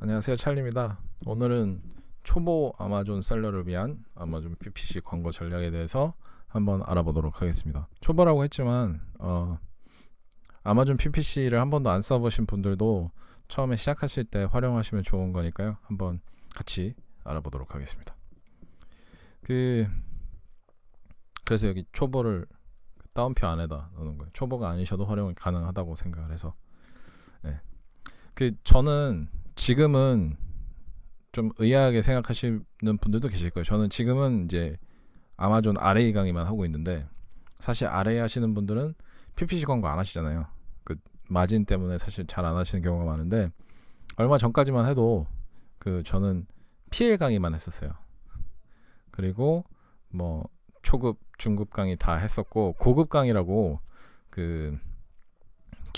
안녕하세요 찰리입니다. 오늘은 초보 아마존 셀러를 위한 아마존 PPC 광고 전략에 대해서 한번 알아보도록 하겠습니다. 초보라고 했지만 어, 아마존 PPC를 한 번도 안 써보신 분들도 처음에 시작하실 때 활용하시면 좋은 거니까요. 한번 같이 알아보도록 하겠습니다. 그 그래서 여기 초보를 다운표 안에다 넣는 거예요. 초보가 아니셔도 활용 가능하다고 생각을 해서 네. 그 저는 지금은 좀 의아하게 생각하시는 분들도 계실 거예요. 저는 지금은 이제 아마존 RA 강의만 하고 있는데 사실 RA 하시는 분들은 PPC 광고 안 하시잖아요. 그 마진 때문에 사실 잘 안 하시는 경우가 많은데 얼마 전까지만 해도 그 저는 PL 강의만 했었어요. 그리고 뭐 초급, 중급 강의 다 했었고 고급 강의라고 그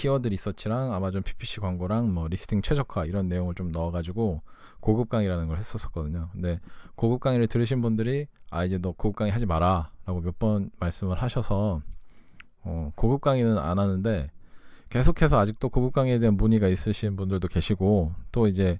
키워드 리서치랑 아마존 PPC 광고랑 뭐 리스팅 최적화 이런 내용을 좀 넣어가지고 고급 강의라는 걸 했었었거든요. 근데 고급 강의를 들으신 분들이 아 이제 너 고급 강의 하지 마라라고 몇 번 말씀을 하셔서 어, 고급 강의는 안 하는데 계속해서 아직도 고급 강의에 대한 문의가 있으신 분들도 계시고 또 이제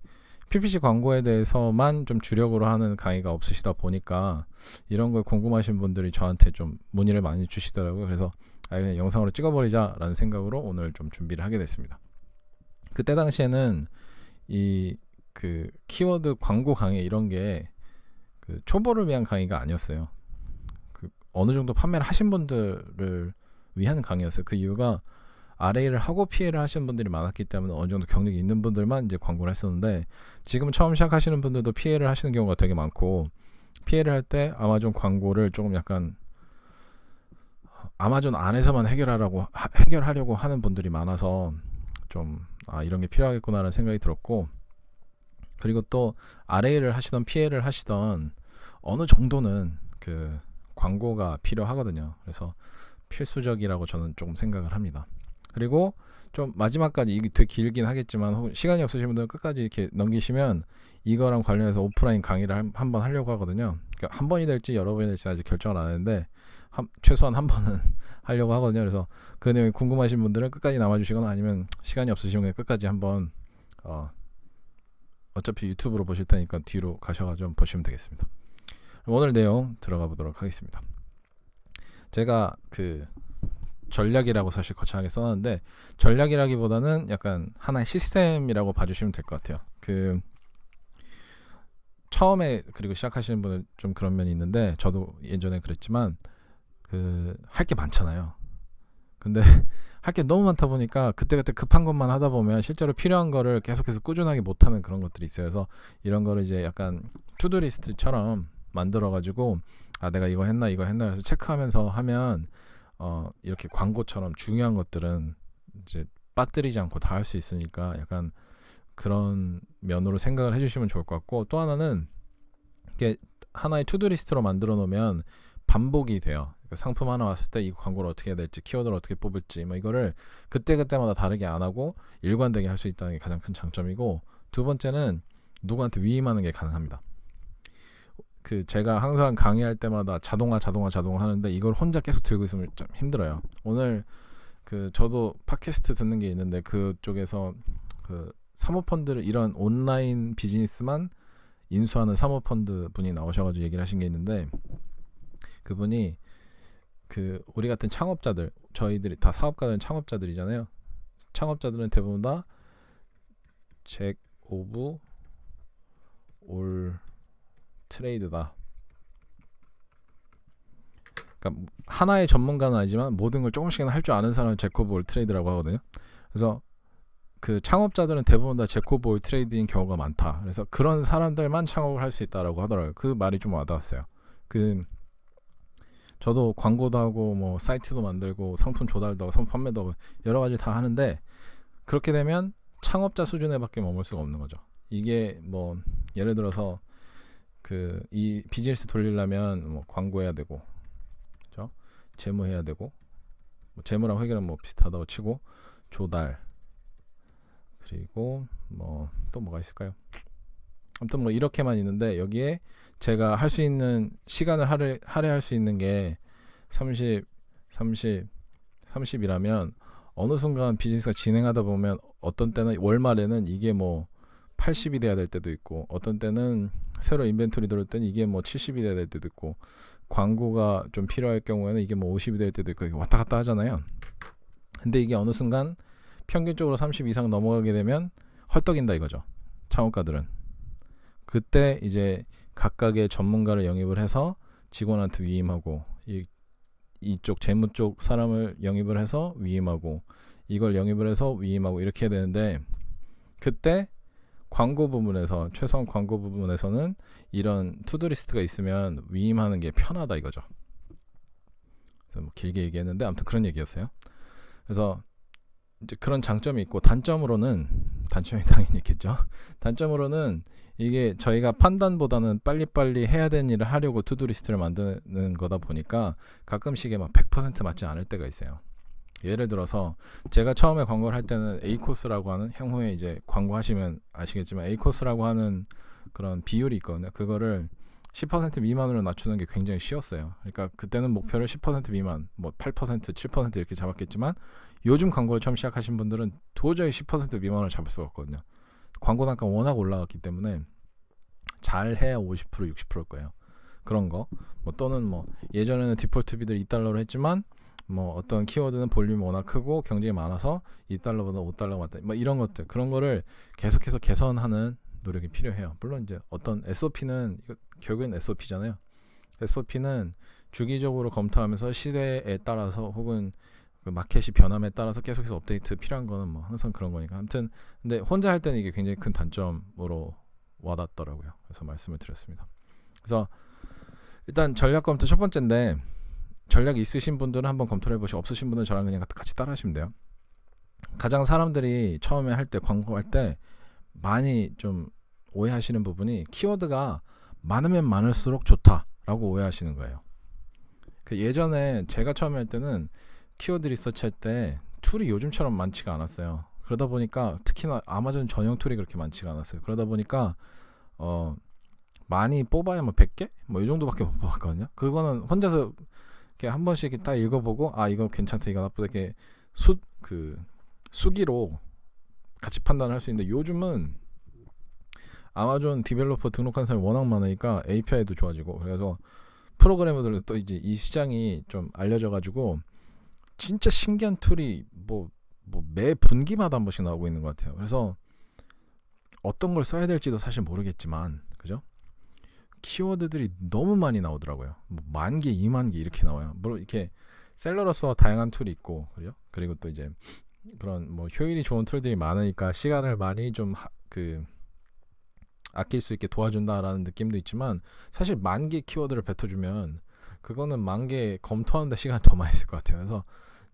PPC 광고에 대해서만 좀 주력으로 하는 강의가 없으시다 보니까 이런 걸 궁금하신 분들이 저한테 좀 문의를 많이 주시더라고요. 그래서 아 그냥 영상으로 찍어버리자라는 생각으로 오늘 좀 준비를 하게 됐습니다. 그때 당시에는 이 그 키워드 광고 강의 이런 게 그 초보를 위한 강의가 아니었어요. 그 어느 정도 판매를 하신 분들을 위한 강의였어요. 그 이유가 RA를 하고 PA를 하시는 분들이 많았기 때문에 어느 정도 경력이 있는 분들만 이제 광고를 했었는데 지금 처음 시작하시는 분들도 PA를 하시는 경우가 되게 많고 PA를 할 때 아마존 광고를 조금 약간 아마존 안에서만 해결하라고 하, 해결하려고 하는 분들이 많아서 좀 아, 이런 게 필요하겠구나라는 생각이 들었고 그리고 또 RA를 하시던 PA를 하시던 어느 정도는 그 광고가 필요하거든요. 그래서 필수적이라고 저는 조금 생각을 합니다. 그리고 좀 마지막까지 이게 되게 길긴 하겠지만 혹은 시간이 없으신 분들은 끝까지 이렇게 넘기시면 이거랑 관련해서 오프라인 강의를 한번 하려고 하거든요. 그러니까 한 번이 될지 여러 번이 될지 아직 결정을 안 했는데 한, 최소한 한 번은 하려고 하거든요. 그래서 그 내용이 궁금하신 분들은 끝까지 남아주시거나 아니면 시간이 없으시면 그냥 끝까지 한번 어, 어차피 유튜브로 보실 테니까 뒤로 가셔가지고 보시면 되겠습니다. 오늘 내용 들어가 보도록 하겠습니다. 제가 그 전략이라고 사실 거창하게 써놨는데 전략이라기보다는 약간 하나의 시스템이라고 봐주시면 될 것 같아요. 그 처음에 그리고 시작하시는 분은 좀 그런 면이 있는데 저도 예전에 그랬지만 그 할 게 많잖아요. 근데 할 게 너무 많다 보니까 그때그때 급한 것만 하다 보면 실제로 필요한 거를 계속해서 꾸준하게 못 하는 그런 것들이 있어요. 그래서 이런 거를 이제 약간 투두 리스트처럼 만들어 가지고 아 내가 이거 했나 이거 했나 해서 체크하면서 하면 어 이렇게 광고처럼 중요한 것들은 이제 빠뜨리지 않고 다 할 수 있으니까 약간 그런 면으로 생각을 해주시면 좋을 것 같고 또 하나는 이게 하나의 투두 리스트로 만들어 놓으면 반복이 돼요. 그러니까 상품 하나 왔을 때 이 광고를 어떻게 해야 될지 키워드를 어떻게 뽑을지 뭐 이거를 그때 그때마다 다르게 안 하고 일관되게 할 수 있다는 게 가장 큰 장점이고 두 번째는 누구한테 위임하는 게 가능합니다. 그 제가 항상 강의할 때마다 자동화 자동화 자동화 하는데 이걸 혼자 계속 들고 있으면 좀 힘들어요. 오늘 그 저도 팟캐스트 듣는 게 있는데 그쪽에서 그 사모펀드를 이런 온라인 비즈니스만 인수하는 사모펀드 분이 나오셔가지고 얘기를 하신 게 있는데 그분이 그 우리 같은 창업자들 저희들이 다 사업가들은 창업자들이잖아요. 창업자들은 대부분 다 잭 오브 올 트레이드다. 그러니까 하나의 전문가는 아니지만 모든 걸 조금씩은 할 줄 아는 사람은 제코브 올 트레이드라고 하거든요. 그래서 그 창업자들은 대부분 다 제코브 올 트레이드인 경우가 많다. 그래서 그런 사람들만 창업을 할 수 있다라고 하더라고요. 그 말이 좀 와닿았어요. 그 저도 광고도 하고 뭐 사이트도 만들고 상품 조달도 하고 상품 판매도 하고 여러 가지 다 하는데 그렇게 되면 창업자 수준에밖에 머물 수가 없는 거죠. 이게 뭐 예를 들어서 그 이 비즈니스 돌리려면 뭐 광고해야 되고 그죠? 재무해야 되고 뭐 재무랑 회계는 뭐 비슷하다고 치고 조달 그리고 뭐 또 뭐가 있을까요? 아무튼 뭐 이렇게만 있는데 여기에 제가 할 수 있는 시간을 할애, 할애할 수 있는 게 30, 30, 30이라면 어느 순간 비즈니스가 진행하다 보면 어떤 때는 월말에는 이게 뭐 80이 돼야 될 때도 있고 어떤 때는 새로 인벤토리 때는 이게 뭐 70이 돼야 될 때도 있고 광고가 좀 필요할 경우에는 이게 뭐 50이 될 때도 있고 왔다 갔다 하잖아요. 근데 이게 어느 순간 평균적으로 30 이상 넘어가게 되면 헐떡인다 이거죠. 창업가들은 그때 이제 각각의 전문가를 영입을 해서 직원한테 위임하고 이 이쪽 재무 쪽 사람을 영입을 해서 위임하고 이걸 영입을 해서 위임하고 이렇게 해야 되는데 그때 광고 부분에서 최소한 광고 부분에서는 이런 투두 리스트가 있으면 위임하는 게 편하다 이거죠. 그래서 뭐 길게 얘기했는데 아무튼 그런 얘기였어요. 그래서 이제 그런 장점이 있고 단점으로는 단점이 당연히 있겠죠. 단점으로는 이게 저희가 판단보다는 빨리빨리 해야 되는 일을 하려고 투두 리스트를 만드는 거다 보니까 가끔씩에 막 100% 맞지 않을 때가 있어요. 예를 들어서 제가 처음에 광고를 할 때는 A 코스라고 하는 향후에 이제 광고 하시면 아시겠지만 A 코스라고 하는 그런 비율이 있거든요. 그거를 10% 미만으로 낮추는 게 굉장히 쉬웠어요. 그러니까 그때는 목표를 10% 미만, 뭐 8%, 7% 이렇게 잡았겠지만 요즘 광고를 처음 시작하신 분들은 도저히 10% 미만을 잡을 수가 없거든요. 광고 단가 워낙 올라갔기 때문에 잘 해야 50% 60%일 거예요. 그런 거. 뭐 또는 뭐 예전에는 디폴트 비들 2달러로 했지만 뭐 어떤 키워드는 볼륨이 워낙 크고 경쟁이 많아서 2달러보다 5달러가 맞다. 뭐 이런 것들. 그런 거를 계속해서 개선하는 노력이 필요해요. 물론 이제 어떤 SOP는 이거 결국엔 SOP잖아요. SOP는 주기적으로 검토하면서 시대에 따라서 혹은 그 마켓이 변함에 따라서 계속해서 업데이트 필요한 거는 뭐 항상 그런 거니까. 아무튼 근데 혼자 할 때는 이게 굉장히 큰 단점으로 와닿더라고요. 그래서 말씀을 드렸습니다. 그래서 일단 전략 검토 첫 번째인데 전략이 있으신 분들은 한번 검토를 해보시고 없으신 분은 저랑 그냥 같이 따라 하시면 돼요. 가장 사람들이 처음에 할 때 광고할 때 많이 좀 오해하시는 부분이 키워드가 많으면 많을수록 좋다라고 오해하시는 거예요. 그 예전에 제가 처음에 할 때는 키워드 리서치 할 때 툴이 요즘처럼 많지가 않았어요. 그러다 보니까 특히나 아마존 전용 툴이 그렇게 많지가 않았어요. 그러다 보니까 어 많이 뽑아야 뭐 100개? 뭐 이 정도밖에 못 뽑았거든요. 그거는 혼자서 이렇게 한 번씩 이렇게 딱 읽어보고 아 이거 괜찮다 이거 나쁘다 이렇게 수 그 수기로 같이 판단을 할 수 있는데 요즘은 아마존 디벨로퍼 등록한 사람이 워낙 많으니까 API도 좋아지고 그래서 프로그래머들도 또 이제 이 시장이 좀 알려져 가지고 진짜 신기한 툴이 뭐 뭐 매 분기마다 한 번씩 나오고 있는 것 같아요. 그래서 어떤 걸 써야 될지도 사실 모르겠지만? 키워드들이 너무 많이 나오더라고요. 뭐 만 개, 이만 개 이렇게 나와요. 물론 이렇게 셀러로서 다양한 툴이 있고 그죠? 그리고 또 이제 그런 뭐 효율이 좋은 툴들이 많으니까 시간을 많이 좀 그 아낄 수 있게 도와준다라는 느낌도 있지만 사실 만 개 키워드를 뱉어주면 그거는 만 개 검토하는데 시간이 더 많이 쓸 것 같아요. 그래서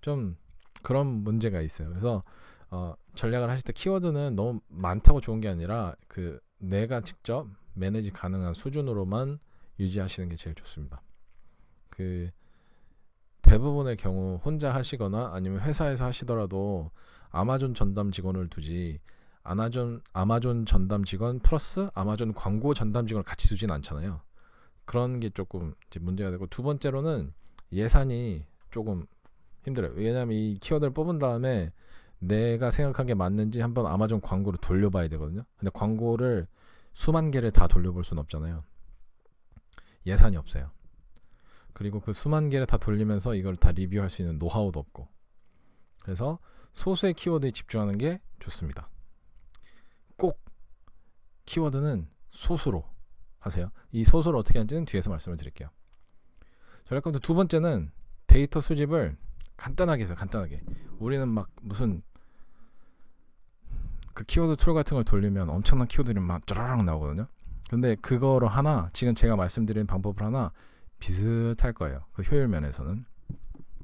좀 그런 문제가 있어요. 그래서 어, 전략을 하실 때 키워드는 너무 많다고 좋은 게 아니라 그 내가 직접 매니지 가능한 수준으로만 유지하시는 게 제일 좋습니다. 그 대부분의 경우 혼자 하시거나 아니면 회사에서 하시더라도 아마존 전담 직원을 두지 아마존 아마존 전담 직원 플러스 아마존 광고 전담 직원을 같이 두진 않잖아요. 그런 게 조금 문제가 되고 두 번째로는 예산이 조금 힘들어요. 왜냐하면 이 키워드를 뽑은 다음에 내가 생각한 게 맞는지 한번 아마존 광고를 돌려봐야 되거든요. 근데 광고를 수만 개를 다 돌려볼 수는 없잖아요. 예산이 없어요. 그리고 그 수만 개를 다 돌리면서 이걸 다 리뷰할 수 있는 노하우도 없고. 그래서 소수의 키워드에 집중하는 게 좋습니다. 꼭 키워드는 소수로 하세요. 이 소수를 어떻게 하는지는 뒤에서 말씀을 드릴게요. 전략감도 두 번째는 데이터 수집을 간단하게 해서 간단하게. 우리는 막 무슨 그 키워드 툴 같은 걸 돌리면 엄청난 키워드들이 막 쩌라락 나오거든요. 근데 그거로 하나 지금 제가 말씀드린 방법을 하나 비슷할 거예요. 그 효율 면에서는.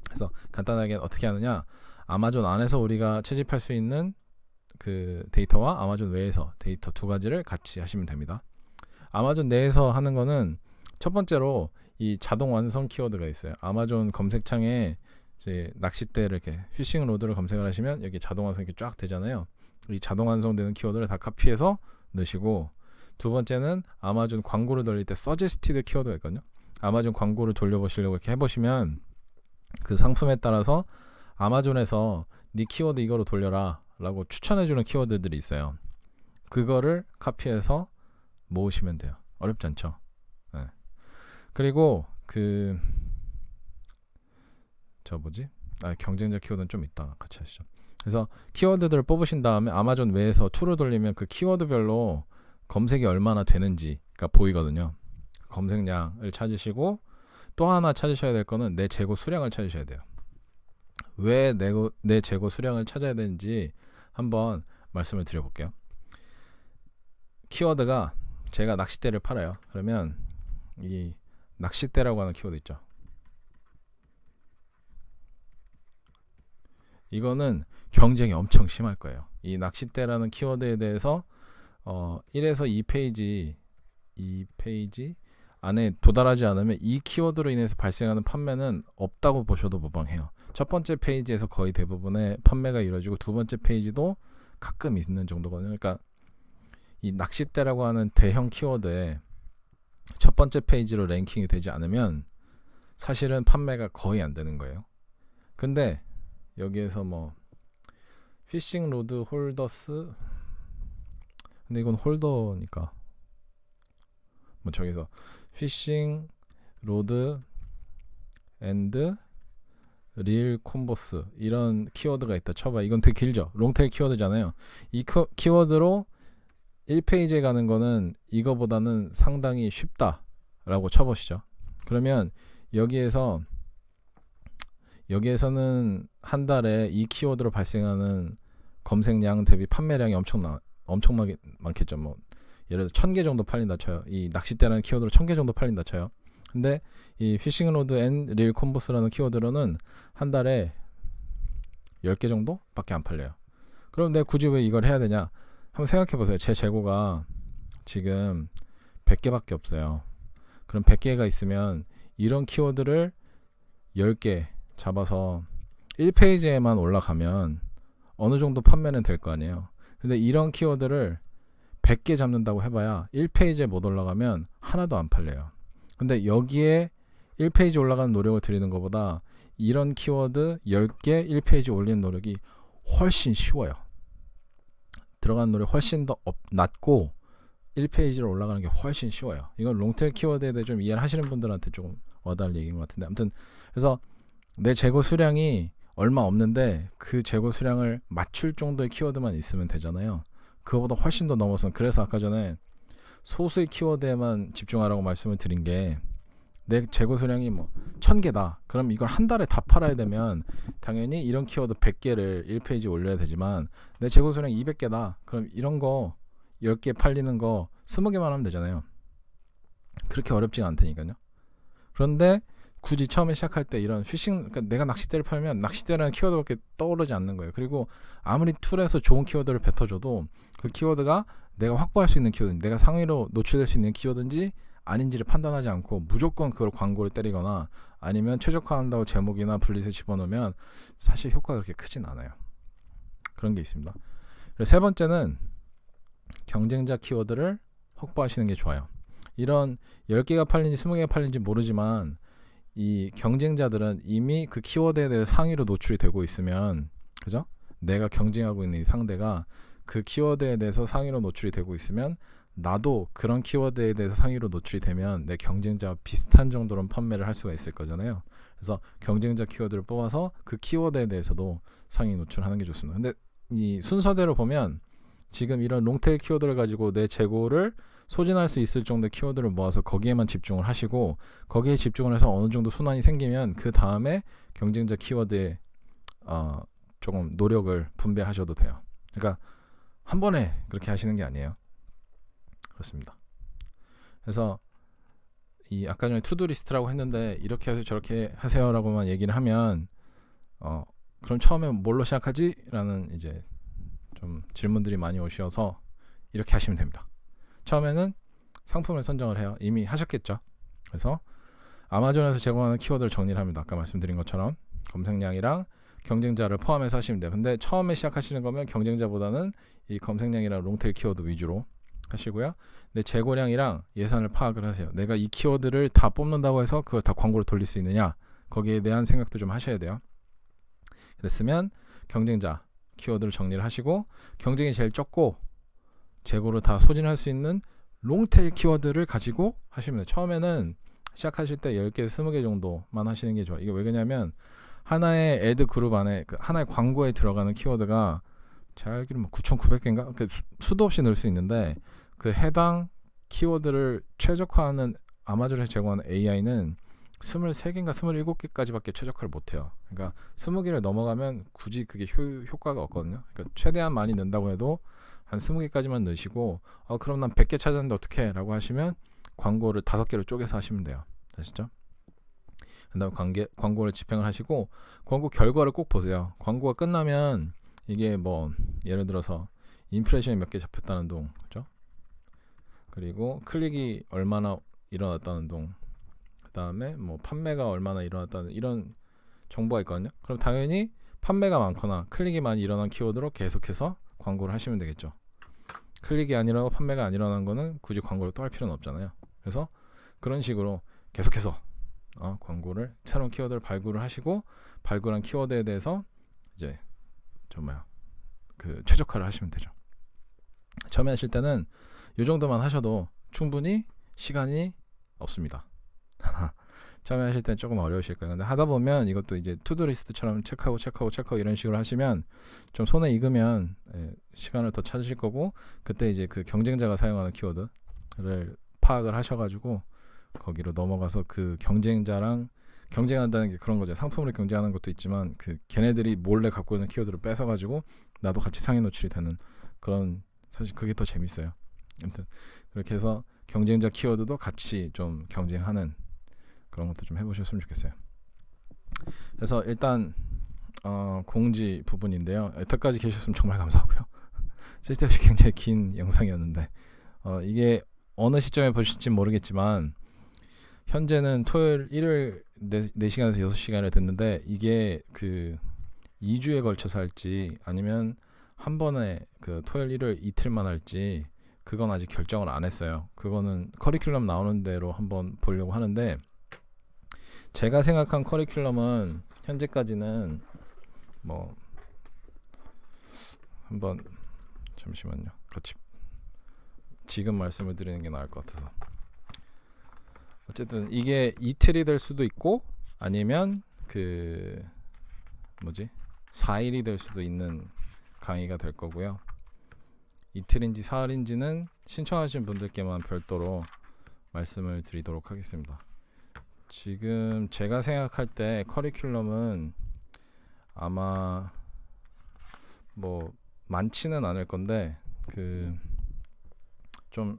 그래서 간단하게 어떻게 하느냐? 아마존 안에서 우리가 채집할 수 있는 그 데이터와 아마존 외에서 데이터 두 가지를 같이 하시면 됩니다. 아마존 내에서 하는 거는 첫 번째로 이 자동 완성 키워드가 있어요. 아마존 검색창에 이제 낚싯대를 이렇게 피싱 로드를 검색을 하시면 여기 자동 완성 이렇게 쫙 되잖아요. 이 자동 완성되는 키워드를 다 카피해서 넣으시고 두 번째는 아마존 광고를 돌릴 때 서제스티드 키워드가 있거든요. 아마존 광고를 돌려보시려고 이렇게 해보시면 그 상품에 따라서 아마존에서 네 키워드 이거로 돌려라 라고 추천해주는 키워드들이 있어요. 그거를 카피해서 모으시면 돼요. 어렵지 않죠? 네. 그리고 그 저 뭐지? 아, 경쟁자 키워드는 좀 이따가 같이 하시죠. 그래서 키워드들을 뽑으신 다음에 아마존 외에서 툴을 돌리면 그 키워드별로 검색이 얼마나 되는지가 보이거든요. 검색량을 찾으시고 또 하나 찾으셔야 될 거는 내 재고 수량을 찾으셔야 돼요. 왜 내, 내 재고 수량을 찾아야 되는지 한번 말씀을 드려볼게요. 키워드가 제가 낚싯대를 팔아요. 그러면 이 낚싯대라고 하는 키워드 있죠. 이거는 경쟁이 엄청 심할 거예요. 이 낚싯대라는 키워드에 대해서 어 1에서 2페이지 2페이지 안에 도달하지 않으면 이 키워드로 인해서 발생하는 판매는 없다고 보셔도 무방해요. 첫 번째 페이지에서 거의 대부분의 판매가 이루어지고 두 번째 페이지도 가끔 있는 정도거든요. 그러니까 이 낚싯대라고 하는 대형 키워드에 첫 번째 페이지로 랭킹이 되지 않으면 사실은 판매가 거의 안 되는 거예요. 근데 여기에서 뭐 피싱 로드 홀더스? 근데 이건 홀더니까. 뭐 저기서 피싱 로드 앤드 릴 콤보스. 이런 키워드가 있다. 쳐봐. 이건 되게 길죠? 롱테일 키워드잖아요. 이 키- 키워드로 1페이지에 가는 거는 이거보다는 상당히 쉽다 라고 쳐보시죠. 그러면 여기에서 여기에서는 한 달에 이 키워드로 발생하는 검색량 대비 판매량이 엄청나 엄청나게 많겠죠. 뭐 예를 들어 1000개 정도 팔린다 쳐요. 이 낚싯대라는 키워드로 1000개 정도 팔린다 쳐요. 근데 이 피싱 로드 앤 릴 콤보스라는 키워드로는 한 달에 10개 정도밖에 안 팔려요. 그럼 내가 굳이 왜 이걸 해야 되냐? 한번 생각해 보세요. 제 재고가 지금 100개밖에 없어요. 그럼 100개가 있으면 이런 키워드를 10개 잡아서 1페이지에만 올라가면 어느 정도 판매는 될 거 아니에요. 근데 이런 키워드를 100개 잡는다고 해봐야 1페이지에 못 올라가면 하나도 안 팔려요. 근데 여기에 1페이지 올라가는 노력을 들이는 것보다 이런 키워드 10개 1페이지 올리는 노력이 훨씬 쉬워요. 들어가는 노력 훨씬 더 업- 낮고 1페이지로 올라가는 게 훨씬 쉬워요. 이건 롱테일 키워드에 대해 좀 이해를 하시는 분들한테 조금 와닿을 얘기인 것 같은데 아무튼 그래서 내 재고 수량이 얼마 없는데 그 재고 수량을 맞출 정도의 키워드만 있으면 되잖아요. 그거보다 훨씬 더 넘어서 그래서 아까 전에 소수의 키워드에만 집중하라고 말씀을 드린 게 내 재고 수량이 뭐 1000개다. 그럼 이걸 한 달에 다 팔아야 되면 당연히 이런 키워드 100개를 1페이지 올려야 되지만 내 재고 수량 200개다. 그럼 이런 거 10개 팔리는 거 20개만 하면 되잖아요. 그렇게 어렵지가 않다니까요. 그런데 굳이 처음에 시작할 때 이런 피싱 그러니까 내가 낚싯대를 팔면 낚싯대라는 키워드밖에 떠오르지 않는 거예요. 그리고 아무리 툴에서 좋은 키워드를 뱉어줘도 그 키워드가 내가 확보할 수 있는 키워드, 내가 상위로 노출될 수 있는 키워드인지 아닌지를 판단하지 않고 무조건 그걸 광고를 때리거나 아니면 최적화한다고 제목이나 블릿을 집어넣으면 사실 효과가 그렇게 크진 않아요. 그런 게 있습니다. 그리고 세 번째는 경쟁자 키워드를 확보하시는 게 좋아요. 이런 10개가 팔린지 20개가 팔린지 모르지만 이 경쟁자들은 이미 그 키워드에 대해 상위로 노출이 되고 있으면 그죠? 내가 경쟁하고 있는 이 상대가 그 키워드에 대해서 상위로 노출이 되고 있으면 나도 그런 키워드에 대해서 상위로 노출이 되면 내 경쟁자와 비슷한 정도로 판매를 할 수가 있을 거잖아요. 그래서 경쟁자 키워드를 뽑아서 그 키워드에 대해서도 상위 노출하는 게 좋습니다. 근데 이 순서대로 보면 지금 이런 롱테일 키워드를 가지고 내 재고를 소진할 수 있을 정도의 키워드를 모아서 거기에만 집중을 하시고 거기에 집중을 해서 어느 정도 순환이 생기면 그 다음에 경쟁자 키워드에 어, 조금 노력을 분배하셔도 돼요. 그러니까 한 번에 그렇게 하시는 게 아니에요. 그렇습니다. 그래서 이 아까 전에 투두 리스트라고 했는데 이렇게 하세요 저렇게 하세요라고만 얘기를 하면 어 그럼 처음에 뭘로 시작하지?라는 이제 좀 질문들이 많이 오셔서 이렇게 하시면 됩니다. 처음에는 상품을 선정을 해요. 이미 하셨겠죠. 그래서 아마존에서 제공하는 키워드를 정리를 합니다. 아까 말씀드린 것처럼 검색량이랑 경쟁자를 포함해서 하시면 돼요. 근데 처음에 시작하시는 거면 경쟁자보다는 이 검색량이랑 롱테일 키워드 위주로 하시고요. 내 재고량이랑 예산을 파악을 하세요. 내가 이 키워드를 다 뽑는다고 해서 그걸 다 광고로 돌릴 수 있느냐? 거기에 대한 생각도 좀 하셔야 돼요. 됐으면 경쟁자 키워드를 정리를 하시고 경쟁이 제일 적고 재고를 다 소진할 수 있는 롱테일 키워드를 가지고 하시면 돼요. 처음에는 시작하실 때 10개, 20개 정도만 하시는 게 좋아요. 이게 왜 그러냐면 하나의 애드 그룹 안에 그 하나의 광고에 들어가는 키워드가 제가 알기로 뭐 9,900개인가 그 수- 수도 없이 넣을 수 있는데 그 해당 키워드를 최적화하는 아마존에서 제공하는 AI는 23개인가 27개까지밖에 최적화를 못해요. 그러니까 20개를 넘어가면 굳이 그게 효, 효과가 없거든요. 그러니까 최대한 많이 넣는다고 해도 한 20개까지만 넣으시고 어 그럼 난 100개 찾았는데 어떻게 라고 하시면 광고를 5개로 쪼개서 하시면 돼요. 아시죠? 그 다음에 관계, 광고를 집행을 하시고 광고 결과를 꼭 보세요. 광고가 끝나면 이게 뭐 예를 들어서 임프레션이 몇 개 잡혔다는 동, 그죠? 그리고 클릭이 얼마나 일어났다는 동, 그 다음에 뭐 판매가 얼마나 일어났다는 이런 정보가 있거든요. 그럼 당연히 판매가 많거나 클릭이 많이 일어난 키워드로 계속해서 광고를 하시면 되겠죠. 클릭이 안 일어나고 판매가 안 일어난 거는 굳이 광고를 또 할 필요는 없잖아요. 그래서 그런 식으로 계속해서 어, 광고를 새로운 키워드를 발굴을 하시고 발굴한 키워드에 대해서 이제 좀 뭐야 그 최적화를 하시면 되죠. 처음에 하실 때는 이 정도만 하셔도 충분히 시간이 없습니다. 처음에 하실 때는 조금 어려우실 거예요. 근데 하다 보면 이것도 이제 투두 리스트처럼 체크하고 체크하고 체크하고 이런 식으로 하시면 좀 손에 익으면 예, 시간을 더 찾으실 거고 그때 이제 그 경쟁자가 사용하는 키워드를 파악을 하셔가지고 거기로 넘어가서 그 경쟁자랑 경쟁한다는 게 그런 거죠. 상품으로 경쟁하는 것도 있지만 그 걔네들이 몰래 갖고 있는 키워드를 뺏어가지고 나도 같이 상위 노출이 되는 그런 사실 그게 더 재밌어요. 아무튼 그렇게 해서 경쟁자 키워드도 같이 좀 경쟁하는 그런 것도 좀 해보셨으면 좋겠어요. 그래서 일단 어, 공지 부분인데요. 여태까지 계셨으면 정말 감사하고요. 쓸데없이 굉장히 긴 영상이었는데 어, 이게 어느 시점에 보실지 모르겠지만 현재는 토요일 일요일 4 시간에서 6시간을 됐는데 이게 그 2주에 걸쳐서 할지 아니면 한 번에 그 토요일 일요일 이틀만 할지 그건 아직 결정을 안 했어요. 그거는 커리큘럼 나오는 대로 한번 보려고 하는데 제가 생각한 커리큘럼은 현재까지는 뭐 한번 잠시만요. 같이 지금 말씀을 드리는 게 나을 것 같아서 어쨌든 이게 이틀이 될 수도 있고 아니면 그 뭐지 4일이 될 수도 있는 강의가 될 거고요. 이틀인지 사흘인지는 신청하신 분들께만 별도로 말씀을 드리도록 하겠습니다. 지금 제가 생각할 때 커리큘럼은 아마 뭐 많지는 않을 건데 그 좀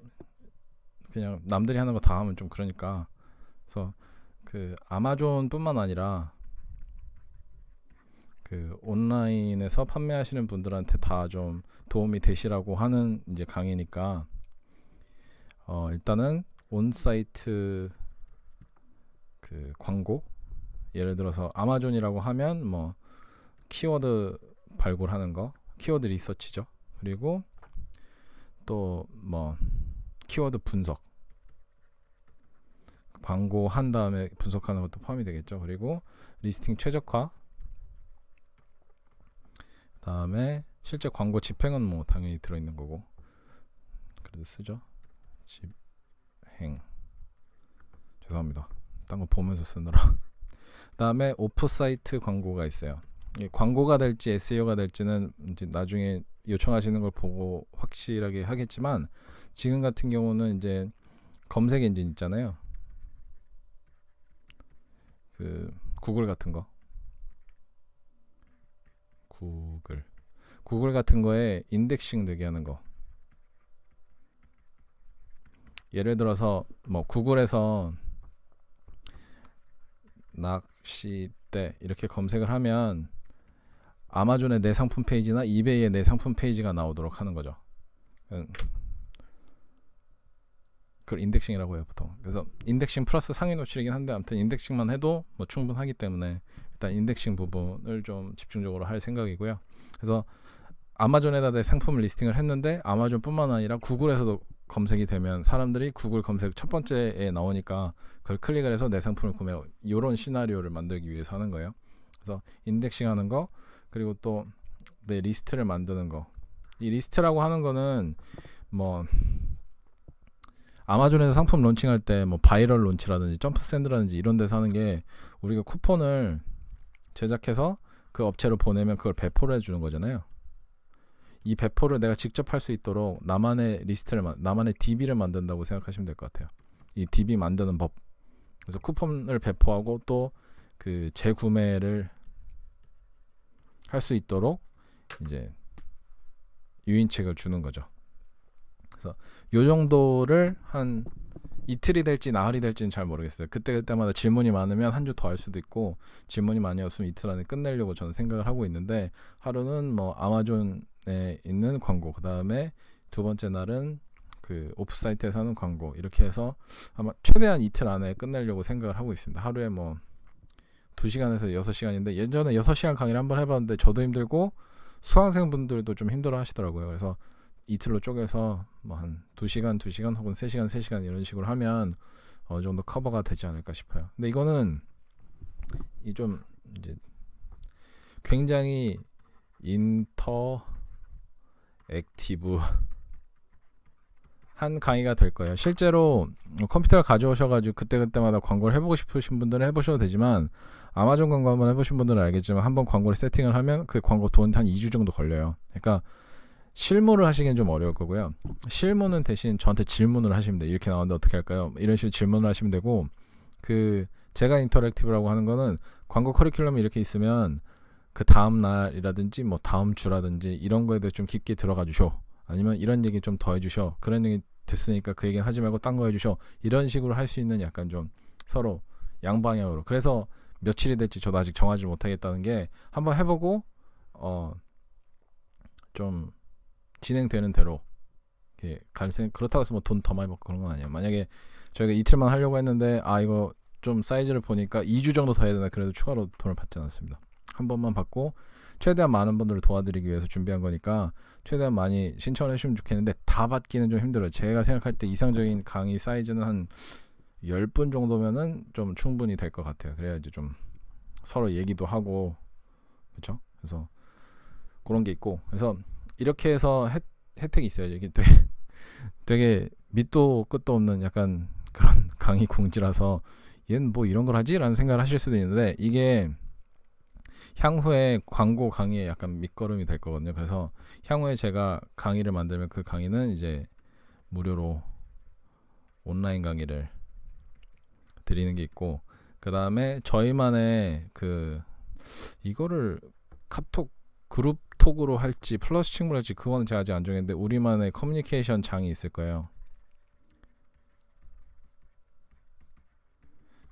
그냥 남들이 하는 거 다 하면 좀 그러니까. 그래서 그 아마존뿐만 아니라 그 온라인에서 판매하시는 분들한테 다 좀 도움이 되시라고 하는 이제 강의니까. 어 일단은 온사이트 그 광고? 예를 들어서 아마존이라고 하면 뭐 키워드 발굴하는 거 키워드 리서치죠. 그리고 또 뭐 키워드 분석. 광고 한 다음에 분석하는 것도 포함이 되겠죠. 그리고 리스팅 최적화. 다음에 실제 광고 집행은 뭐 당연히 들어있는 거고. 그래도 쓰죠. 집행. 죄송합니다 딴 거 보면서 쓰느라. 다음에 오프사이트 광고가 있어요. 광고가 될지 SEO가 될지는 이제 나중에 요청하시는 걸 보고 확실하게 하겠지만 지금 같은 경우는 이제 검색 엔진 있잖아요. 그 구글 같은 거. 구글. 구글 같은 거에 인덱싱 되게 하는 거. 예를 들어서 뭐 구글에서 낚시대 이렇게 검색을 하면 아마존의 내 상품 페이지나 이베이의 내 상품 페이지가 나오도록 하는 거죠. 음. 그걸 인덱싱이라고 해요 보통. 그래서 인덱싱 플러스 상위 노출이긴 한데 아무튼 인덱싱만 해도 뭐 충분하기 때문에 일단 인덱싱 부분을 좀 집중적으로 할 생각이고요. 그래서 아마존에다 내 상품을 리스팅을 했는데 아마존뿐만 아니라 구글에서도 검색이 되면 사람들이 구글 검색 첫 번째에 나오니까 그걸 클릭을 해서 내 상품을 구매 이런 시나리오를 만들기 위해서 하는 거예요. 그래서 인덱싱 하는 거 그리고 또 내 리스트를 만드는 거. 이 리스트라고 하는 거는 뭐 아마존에서 상품 론칭할 때 뭐 바이럴 론치라든지 점프 샌드라든지 이런 데서 하는 게 우리가 쿠폰을 제작해서 그 업체로 보내면 그걸 배포를 해주는 거잖아요. 이 배포를 내가 직접 할 수 있도록 나만의 리스트를 만- 나만의 DB를 만든다고 생각하시면 될 것 같아요. 이 DB 만드는 법. 그래서 쿠폰을 배포하고 또 그 재구매를 할 수 있도록 이제 유인책을 주는 거죠. 그래서 요 정도를 한 이틀이 될지 나흘이 될지는 잘 모르겠어요. 그때 그때마다 질문이 많으면 한 주 더 할 수도 있고 질문이 많이 없으면 이틀 안에 끝내려고 저는 생각을 하고 있는데 하루는 뭐 아마존에 있는 광고 그 다음에 두 번째 날은 그 오프 사이트에서 하는 광고 이렇게 해서 아마 최대한 이틀 안에 끝내려고 생각을 하고 있습니다. 하루에 뭐 2시간에서 6시간인데 예전에 6시간 강의를 한번 해봤는데 저도 힘들고 수강생분들도 좀 힘들어 하시더라고요. 그래서 이틀로 쪼개서 뭐 한 2시간, 2시간 혹은 3시간, 3시간 이런 식으로 하면 어느 정도 커버가 되지 않을까 싶어요. 근데 이거는 이 좀 이제 굉장히 인터 액티브 한 강의가 될 거예요. 실제로 컴퓨터를 가져오셔가지고 그때그때마다 광고를 해보고 싶으신 분들은 해보셔도 되지만 아마존 광고 한번 해보신 분들은 알겠지만 한번 광고를 세팅을 하면 그 광고 돈 한 2주 정도 걸려요. 그러니까 실무를 하시기엔 좀 어려울 거고요. 실무는 대신 저한테 질문을 하시면 돼요. 이렇게 나왔는데 어떻게 할까요? 이런 식으로 질문을 하시면 되고 그 제가 인터랙티브라고 하는 거는 광고 커리큘럼이 이렇게 있으면 그 다음 날이라든지 뭐 다음 주라든지 이런 거에 대해 좀 깊게 들어가 주셔. 아니면 이런 얘기 좀 더 해주셔. 그런 얘기 됐으니까 그 얘기는 하지 말고 딴 거 해주셔. 이런 식으로 할 수 있는 약간 좀 서로 양방향으로. 그래서 며칠이 될지 저도 아직 정하지 못하겠다는 게 한번 해보고 어 좀 진행되는 대로 이렇게 갈 생. 그렇다고 해서 뭐 돈 더 많이 받고 그런 건 아니에요. 만약에 저희가 이틀만 하려고 했는데 아 이거 좀 사이즈를 보니까 2주 정도 더 해야 되나 그래도 추가로 돈을 받지 않았습니다. 한 번만 받고 최대한 많은 분들을 도와드리기 위해서 준비한 거니까 최대한 많이 신청을 해주시면 좋겠는데 다 받기는 좀 힘들어요. 제가 생각할 때 이상적인 강의 사이즈는 한 10분 정도면은 좀 충분히 될 것 같아요. 그래야 이제 좀 서로 얘기도 하고 그렇죠? 그래서 그런 게 있고 그래서 이렇게 해서 혜, 혜택이 있어요. 이게 되게, 되게 밑도 끝도 없는 약간 그런 강의 공지라서 얘는 뭐 이런 걸 하지? 라는 생각을 하실 수도 있는데 이게 향후에 광고 강의에 약간 밑거름이 될 거거든요. 그래서 향후에 제가 강의를 만들면 그 강의는 이제 무료로 온라인 강의를 드리는 게 있고 그 다음에 저희만의 그 이거를 카톡 그룹 톡으로 할지 플러스 친구로 할지 그거는 제가 아직 안 정했는데 우리만의 커뮤니케이션 장이 있을 거예요.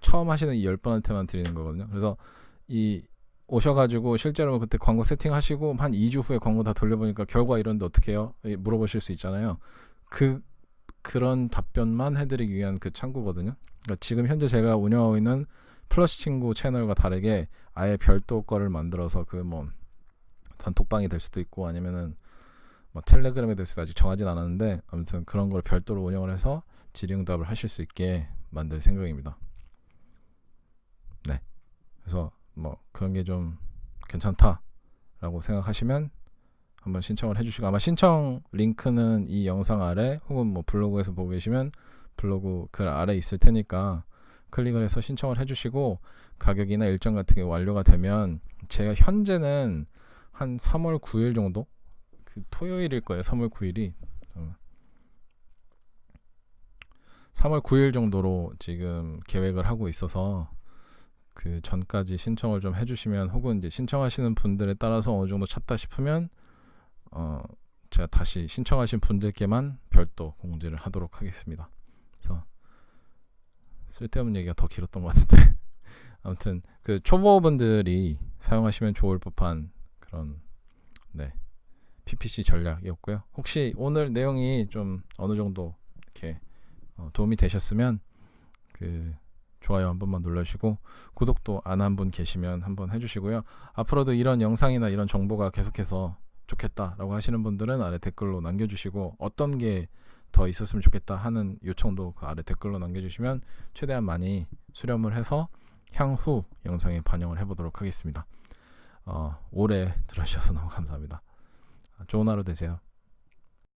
처음 하시는 이 10번한테만 드리는 거거든요. 그래서 이 오셔가지고 실제로 그때 광고 세팅하시고 한 2주 후에 광고 다 돌려보니까 결과 이런데 어떻게 해요? 이 물어보실 수 있잖아요. 그 그런 답변만 해드리기 위한 그 창구거든요. 그러니까 지금 현재 제가 운영하고 있는 플러스 친구 채널과 다르게 아예 별도 거를 만들어서 그 뭐 단톡방이 될 수도 있고 아니면은 뭐 텔레그램이 될 수도 아직 정하진 않았는데 아무튼 그런 걸 별도로 운영을 해서 질의응답을 하실 수 있게 만들 생각입니다. 네. 그래서 뭐 그런 게 좀 괜찮다라고 생각하시면 한번 신청을 해주시고 아마 신청 링크는 이 영상 아래 혹은 뭐 블로그에서 보고 계시면 블로그 글 아래 있을 테니까 클릭을 해서 신청을 해주시고 가격이나 일정 같은 게 완료가 되면 제가 현재는 한 3월 9일 정도? 그 토요일일 거예요 3월 9일이. 3월 9일 정도로 지금 계획을 하고 있어서 그 전까지 신청을 좀 해주시면 혹은 이제 신청하시는 분들에 따라서 어느 정도 찼다 싶으면 어 제가 다시 신청하신 분들께만 별도 공지를 하도록 하겠습니다. 그래서 쓸데없는 얘기가 더 길었던 것 같은데 아무튼 그 초보분들이 사용하시면 좋을 법한 그런 네 PPC 전략이었고요. 혹시 오늘 내용이 좀 어느 정도 이렇게 어, 도움이 되셨으면 그 좋아요 한 번만 눌러주시고 구독도 안 한 분 계시면 한번 해주시고요. 앞으로도 이런 영상이나 이런 정보가 계속해서 좋겠다라고 하시는 분들은 아래 댓글로 남겨주시고 어떤 게 더 있었으면 좋겠다 하는 요청도 그 아래 댓글로 남겨주시면 최대한 많이 수렴을 해서 향후 영상에 반영을 해보도록 하겠습니다. 어, 오래 들어주셔서 너무 감사합니다. 좋은 하루 되세요.